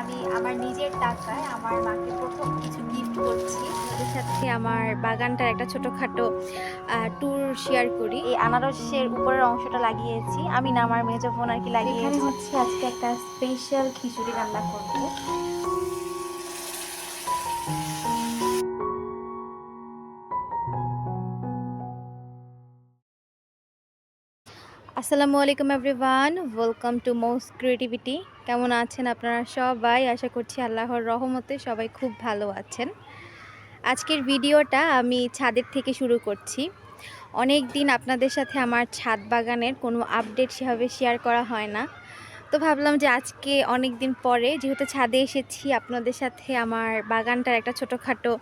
আমি আমার নিজের টাকায় আমার মাকে প্রথম কিছু গিফট করছি। ওদের সাথে আমার বাগানটার একটা ছোটোখাটো ট্যুর শেয়ার করি। এই আনারসের উপরের অংশটা লাগিয়েছি। আমি না আমার মেজো বোন আর কি লাগিয়েছি। হচ্ছে আজকে একটা স্পেশাল খিচুড়ি রান্না করব। আসসালামু আলাইকুম everyone, welcome to most creativity. কেমন আছেন আপনারা সবাই? আশা করছি আল্লাহর রহমতে সবাই খুব ভালো আছেন। আজকের ভিডিওটা আমি ছাদের থেকে শুরু করছি। অনেক দিন আপনাদের সাথে আমার ছাদ বাগানের কোনো আপডেট সেভাবে শেয়ার করা হয় না। তো ভাবলাম যে আজকে অনেক দিন পরে যেহেতু ছাদে এসেছি, আপনাদের সাথে আমার বাগানটার একটা ছোটোখাটো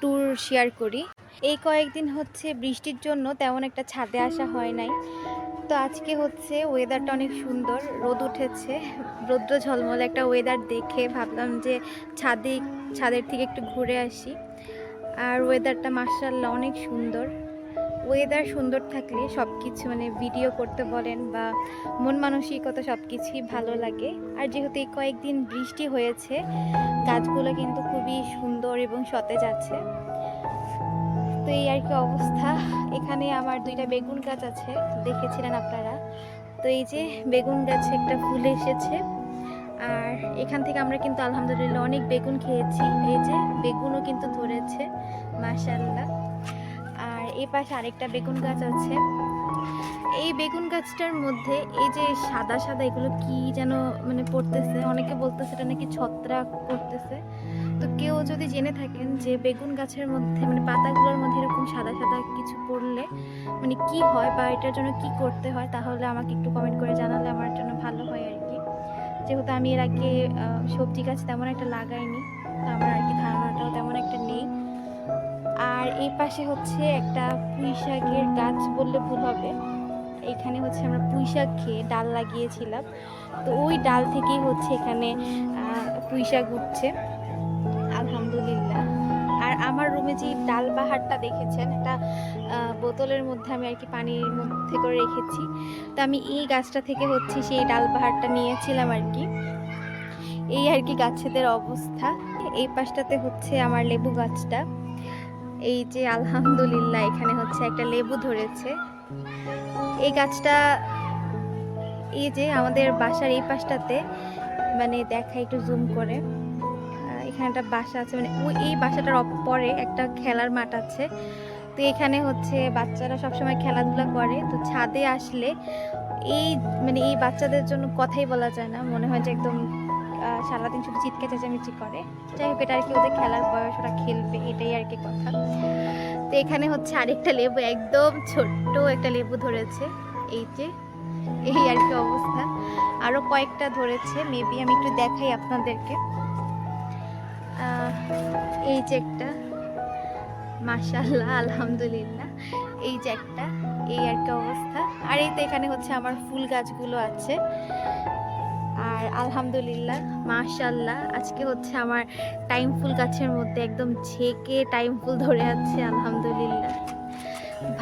ট্যুর শেয়ার করি। এই কয়েকদিন হচ্ছে বৃষ্টির জন্য তেমন একটা ছাদে আসা হয় নাই। তো আজকে হচ্ছে ওয়েদারটা অনেক সুন্দর, রোদ উঠেছে, রৌদ্র ঝলমলে একটা ওয়েদার দেখে ভাবলাম যে ছাদে, ছাদের থেকে একটু ঘুরে আসি। আর ওয়েদারটা মার্শাল্লাহ অনেক সুন্দর। ওয়েদার সুন্দর থাকলে সব কিছু মানে ভিডিও করতে বলেন বা মন মানসিকতা সব কিছুই ভালো লাগে। আর যেহেতু এই কয়েকদিন বৃষ্টি হয়েছে, গাছগুলো কিন্তু খুবই সুন্দর এবং সতেজ আছে। তো এই আর কি অবস্থা। এখানে আমার দুইটা বেগুন গাছ আছে, দেখেছিলেন আপনারা? তো এই যে বেগুন গাছে একটা ফুল এসেছে। আর এখান থেকে আমরা কিন্তু আলহামদুলিল্লাহ অনেক বেগুন খেয়েছি। এই যে বেগুনও কিন্তু ধরেছে মাশাল্লাহ আর এই পাশে আরেকটা বেগুন গাছ আছে। এই বেগুন গাছটার মধ্যে এই যে সাদা সাদা এগুলো কি যেন মানে পড়তেছে, অনেকে বলতেছে এটা নাকি ছত্রাক পড়তেছে। তো কেউ যদি জেনে থাকেন যে বেগুন গাছের মধ্যে মানে পাতাগুলোর মধ্যে এরকম সাদা সাদা কিছু পড়লে মানে কি হয় বা এটার জন্য কি করতে হয়, তাহলে আমাকে একটু কমেন্ট করে জানালে আমার জন্য ভালো হয় আর কি। যেহেতু আমি এর আগে সবজি গাছ তেমন একটা লাগাইনি, তো আমার আর কি ধারণাটাও তেমন একটা নেই। আর এই পাশে হচ্ছে একটা পুঁই শাকের গাছ বললে ভুল হবে। এখানে হচ্ছে আমরা পুঁই শাক খেয়ে ডাল লাগিয়েছিলাম। তো ওই ডাল থেকেই হচ্ছে এখানে পুঁই শাক উঠছে। আলহামদুলিল্লাহ। আর আমার রুমে যে ডাল বাহারটা দেখেছেন আহ, বোতলের মধ্যে আমি আর কি পানির মধ্যে করে রেখেছি। তো আমি এই গাছটা থেকে হচ্ছে সেই ডাল বাহারটা নিয়েছিলাম আর কি। এই আর কি গাছেদের অবস্থা। এই পাশটাতে হচ্ছে আমার লেবু গাছটা। এই যে আলহামদুলিল্লাহ এখানে হচ্ছে একটা লেবু ধরেছে। এই গাছটা এই যে আমাদের বাসার এই পাশটাতে মানে দেখা একটু জুম করে। এখানে একটা বাসা আছে মানে ওই, এই বাসাটার পরে একটা খেলার মাঠ আছে। তো এখানে হচ্ছে বাচ্চারা সবসময় খেলাধুলা করে। তো ছাদে আসলে এই মানে এই বাচ্চাদের জন্য কথাই বলা যায় না। মনে হয় যে একদম সারাদিন শুধু চিৎকে চেঁচামেচি করে। যাই হোক, এটা আর কি ওদের খেলার বয়স, ওরা খেলবে, এটাই আর কি কথা। তো এখানে হচ্ছে আরেকটা লেবু, একদম ছোট্ট একটা লেবু ধরেছে। এই যে, এই আর কি অবস্থা। আরও কয়েকটা ধরেছে মেবি আমি একটু দেখাই আপনাদেরকে। এই যে একটা মাশাল্লাহ আলহামদুলিল্লাহ, এই যে একটা, এই কি অবস্থা। আর এই তো এখানে হচ্ছে আমার ফুল গাছগুলো আছে। আর আলহামদুলিল্লাহ মাশাল্লাহ আজকে হচ্ছে আমার টাইম ফুল গাছের মধ্যে একদম ঝেঁকে টাইম ফুল ধরে আছে, আলহামদুলিল্লাহ।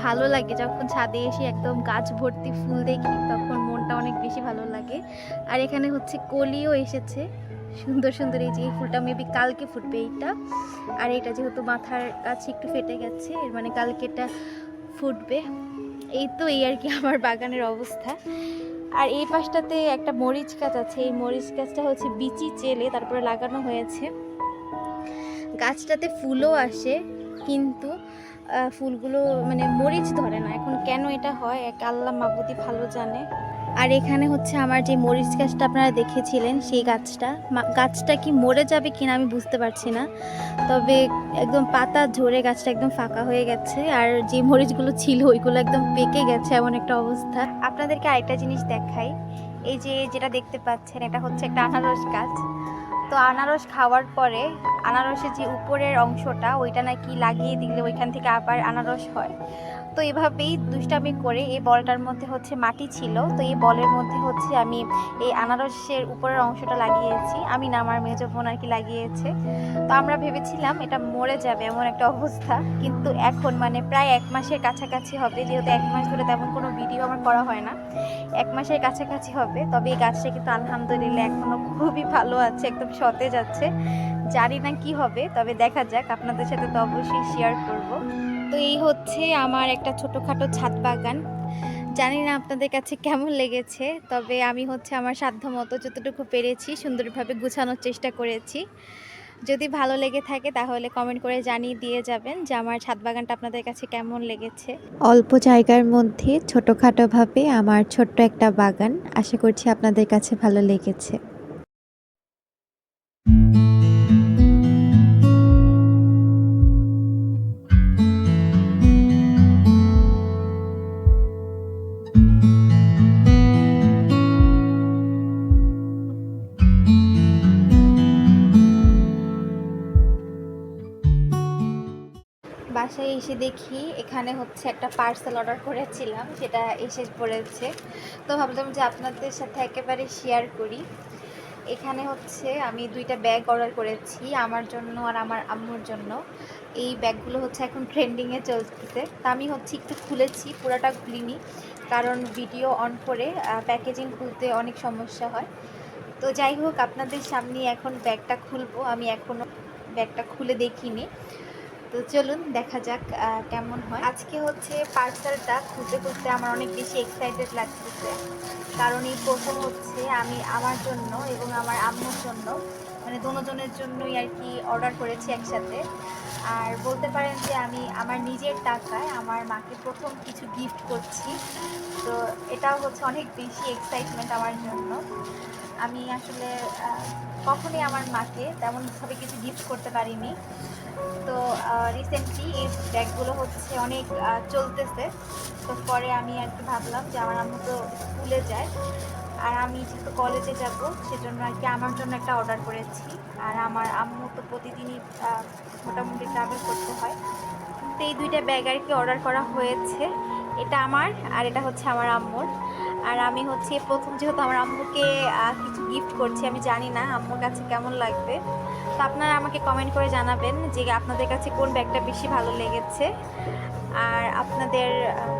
ভালো লাগে, যখন ছাদে এসে একদম গাছ ভর্তি ফুল দেখি, তখন মনটা অনেক বেশি ভালো লাগে। আর এখানে হচ্ছে কলিও এসেছে। সুন্দর সুন্দর এই যে এই ফুলটা মেবি কালকে ফুটবে এইটা। আর এটা যেহেতু মাথার কাছে একটু ফেটে গেছে, এর মানে কালকে এটা ফুটবে। এই তো এই আর কি আমার বাগানের অবস্থা। আর এই পাশটাতে একটা মরিচ গাছ আছে, এই মরিচ গাছটা হচ্ছে বিচি চেলে, তারপরে লাগানো হয়েছে। গাছটাতে ফুলও আসে, কিন্তু ফুলগুলো মানে মরিচ ধরে না। এখন কেন এটা হয়, এক আল্লাহ মাবুদি ভালো জানে। আর এখানে হচ্ছে আমার যে মরিচ গাছটা আপনারা দেখেছিলেন, সেই গাছটা। গাছটা কি মরে যাবে কিনা আমি বুঝতে পারছি না, তবে একদম পাতা ঝরে গাছটা একদম ফাঁকা হয়ে গেছে, আর যে মরিচগুলো ছিল ওইগুলো একদম পেকে গেছে এমন একটা অবস্থা। আপনাদেরকে আরেকটা জিনিস দেখাই, এই যে যেটা দেখতে পাচ্ছেন এটা হচ্ছে একটা আনারস গাছ। তো আনারস খাওয়ার পরে আনারসের যে উপরের অংশটা, ওইটা নাকি লাগিয়ে দিলে ওইখান থেকে আবার আনারস হয়। তো এভাবেই দুষ্টামি করে এই বলটার মধ্যে হচ্ছে মাটি ছিল। তো এই বলের মধ্যে হচ্ছে আমি এই আনারসের উপরের অংশটা লাগিয়েছি। আমি না, আমার মেজো বোন আর কি লাগিয়েছে। তো আমরা ভেবেছিলাম এটা মরে যাবে এমন একটা অবস্থা। কিন্তু এখন মানে প্রায় এক মাসের কাছাকাছি হবে। যেহেতু এক মাস ধরে তেমন কোনো ভিডিও আমার করা হয় না। এক মাসের কাছাকাছি হবে। তবে এই গাছটা কিন্তু আলহামদুলিল্লাহ এখনও খুবই ভালো আছে, একদম সতেজ আছে। জানি না কি হবে, তবে দেখা যাক। আপনাদের সাথে তো অবশ্যই শেয়ার করব। তো এই হচ্ছে আমার একটা ছোটোখাটো ছাদ বাগান। জানি না আপনাদের কাছে কেমন লেগেছে, তবে আমি হচ্ছে আমার সাধ্য মতো যতটুকু পেরেছি সুন্দরভাবে গুছানোর চেষ্টা করেছি। যদি ভালো লেগে থাকে তাহলে কমেন্ট করে জানিয়ে দিয়ে যাবেন যে আমার ছাদ বাগানটা আপনাদের কাছে কেমন লেগেছে। অল্প জায়গার মধ্যে ছোটোখাটোভাবে আমার ছোট্ট একটা বাগান, আশা করছি আপনাদের কাছে ভালো লেগেছে। বাসায় এসে দেখি এখানে হচ্ছে একটা পার্সেল অর্ডার করেছিলাম, সেটা এসে পড়েছে। তো ভাবলাম যে আপনাদের সাথে একেবারে শেয়ার করি। এখানে হচ্ছে আমি দুইটা ব্যাগ অর্ডার করেছি, আমার জন্য আর আমার আম্মুর জন্য। এই ব্যাগগুলো হচ্ছে এখন ট্রেন্ডিংয়ে চলতেছে। তা আমি হচ্ছে একটু খুলেছি, পুরোটা খুলিনি। কারণ ভিডিও অন করে প্যাকেজিং খুলতে অনেক সমস্যা হয়। তো যাই হোক, আপনাদের সামনে এখন ব্যাগটা খুলবো। আমি এখনও ব্যাগটা খুলে দেখিনি। তো চলুন, দেখা যাক কেমন হয়। আজকে হচ্ছে পার্সেলটা খুঁজতে খুঁজতে আমার অনেক বেশি এক্সাইটেড লাগতেছে। কারণ এই প্রথম হচ্ছে আমি আমার জন্য এবং আমার আম্মুর জন্য মানে দুজনের জন্যই আর কি অর্ডার করেছি একসাথে। আর বলতে পারেন যে আমি আমার নিজের টাকায় আমার মাকে প্রথম কিছু গিফট করছি। তো এটাও হচ্ছে অনেক বেশি এক্সাইটমেন্ট আমার জন্য। আমি আসলে কখনোই আমার মাকে তেমনভাবে কিছু গিফট করতে পারিনি। তো রিসেন্টলি এই ব্যাগগুলো হচ্ছে অনেক চলতেছে। তো পরে আমি আর কি ভাবলাম যে আমার আম্মু তো স্কুলে যায়। আর আমি যেহেতু কলেজে যাব, সেজন্য আর কি আমার জন্য একটা অর্ডার করেছি। আর আমার আম্মু তো প্রতিদিনই মোটামুটি ট্রাভেল করতে হয়। তো এই দুইটা ব্যাগ আর কি অর্ডার করা হয়েছে। এটা আমার আর এটা হচ্ছে আমার আম্মুর। আর আমি হচ্ছে প্রথম যেহেতু আমার আম্মুকে কিছু গিফট করছি, আমি জানি না আম্মুর কাছে কেমন লাগবে। তো আপনারা আমাকে কমেন্ট করে জানাবেন যে আপনাদের কাছে কোন ব্যাগটা বেশি ভালো লেগেছে। আর আপনাদের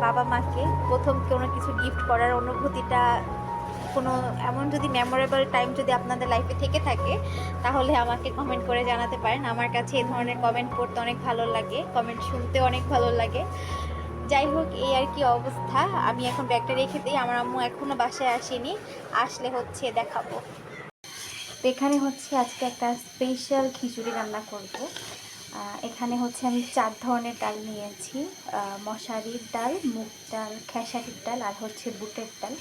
বাবা মাকে প্রথম কোনো কিছু গিফট করার অনুভূতিটা কোনো, এমন যদি মেমোরেবল টাইম যদি আপনাদের লাইফে থেকে থাকে, তাহলে আমাকে কমেন্ট করে জানাতে পারেন। আমার কাছে এই ধরনের কমেন্ট করতে অনেক ভালো লাগে কমেন্ট শুনতে অনেক ভালো লাগে। যাই হোক, এই আর কি অবস্থা। আমি এখন ব্যাগটা রেখে দিই, আমার আম্মু এখনও বাসায় আসেনি। আসলে হচ্ছে দেখাবো। এখানে হচ্ছে আজকে একটা স্পেশাল খিচুড়ি রান্না করব। এখানে হচ্ছে আমি চার ধরনের ডাল নিয়েছি। মশারির ডাল, মুগ ডাল, খেসারির ডাল আর হচ্ছে বুটের ডাল।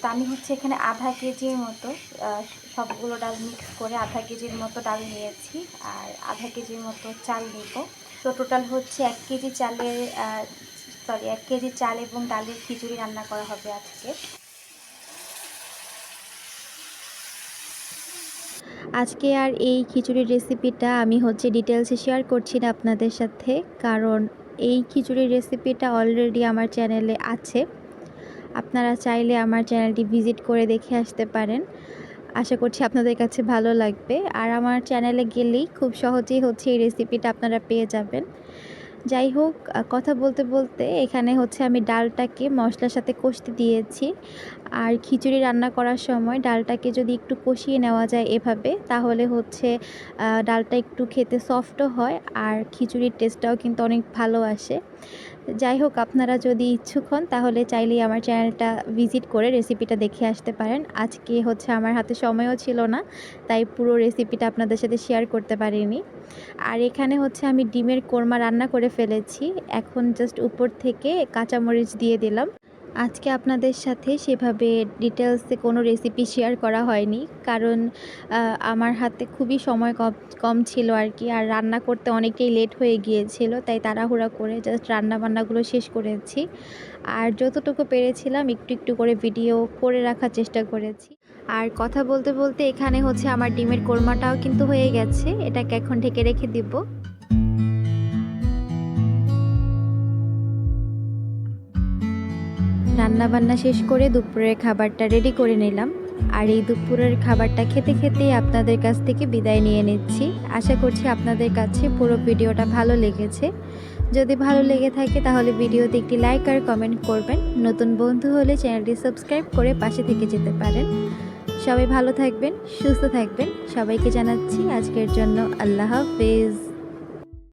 তো আমি হচ্ছে এখানে আধা কেজির মতো সবগুলো ডাল মিক্স করে আধা কেজির মতো ডাল নিয়েছি আর আধা কেজির মতো চাল নেব। তো টোটাল হচ্ছে এক কেজি চালের সরি এক কেজি চাল এবং ডালের খিচুড়ি রান্না করা হবে আজকে। আজকে আর এই খিচুড়ির রেসিপিটা আমি হচ্ছে ডিটেলসে শেয়ার করছি না আপনাদের সাথে, কারণ এই খিচুড়ির রেসিপিটা অলরেডি আমার চ্যানেলে আছে। আপনারা চাইলে আমার চ্যানেলটি ভিজিট করে দেখে আসতে পারেন। আশা করছি আপনাদের কাছে ভালো লাগবে। আর আমার চ্যানেলে গেলেই খুব সহজেই হচ্ছে এই রেসিপিটা আপনারা পেয়ে যাবেন। যাই হোক কথা বলতে বলতে এখানে হচ্ছে আমি ডালটাকে মশলার সাথে কষতে দিয়েছি। আর খিচুড়ি রান্না করার সময় ডালটাকে যদি একটু কষিয়ে নেওয়া যায় এভাবে, তাহলে হচ্ছে ডালটা একটু খেতে সফটও হয় আর খিচুড়ির টেস্টটাও কিন্তু অনেক ভালো আসে। যাই হোক, আপনারা যদি ইচ্ছুক হন, তাহলে চাইলেই আমার চ্যানেলটা ভিজিট করে রেসিপিটা দেখে আসতে পারেন। আজকে হচ্ছে আমার হাতে সময়ও ছিল না, তাই পুরো রেসিপিটা আপনাদের সাথে শেয়ার করতে পারিনি। আর এখানে হচ্ছে আমি ডিমের কোরমা রান্না করে ফেলেছি। এখন জাস্ট উপর থেকে কাঁচামরিচ দিয়ে দিলাম। আজকে আপনাদের সাথে সেভাবে ডিটেলসে কোনো রেসিপি শেয়ার করা হয়নি। কারণ আমার হাতে খুবই সময় কম কম ছিল আর কি। আর রান্না করতে অনেকটাই লেট হয়ে গিয়েছিল, তাই তাড়াহুড়া করে জাস্ট রান্না বান্নাগুলো শেষ করেছি। আর যতটুকু পেরেছিলাম, একটু একটু করে ভিডিও করে রাখার চেষ্টা করেছি। আর কথা বলতে বলতে এখানে হচ্ছে আমার ডিমের কোরমাটাও কিন্তু হয়ে গেছে, এটাকে এখন ঢেকে রেখে দিব। রান্না বান্না শেষ করে দুপুরের খাবারটা রেডি করে নিলাম। আর এই দুপুরের খাবারটা খেতে খেতেই আপনাদের কাছ থেকে বিদায় নিয়ে নিচ্ছি। আশা করছি আপনাদের কাছে পুরো ভিডিওটা ভালো লেগেছে। যদি ভালো লেগে থাকে তাহলে ভিডিওতে একটি লাইক আর কমেন্ট করবেন। নতুন বন্ধু হলে চ্যানেলটি সাবস্ক্রাইব করে পাশে থেকে যেতে পারেন। সবাই ভালো থাকবেন, সুস্থ থাকবেন। সবাইকে জানাচ্ছি আজকের জন্য আল্লাহ হাফেজ।